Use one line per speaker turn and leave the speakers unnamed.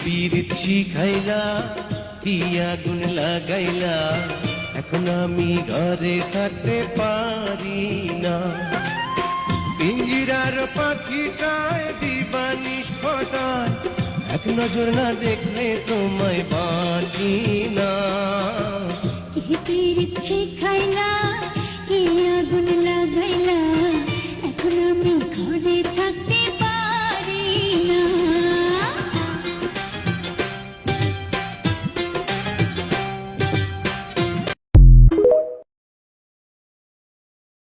পীড়িত শিখাইলা কি আগুন লাগাইলা এখন আমি ঘরে থাকতে পারি না পিঞ্জিরার পাখিটায় দিবানি ফটায় এক নজর না দেখলে তোমায় বাঁচি না
কি পীড়িত শিখাইলা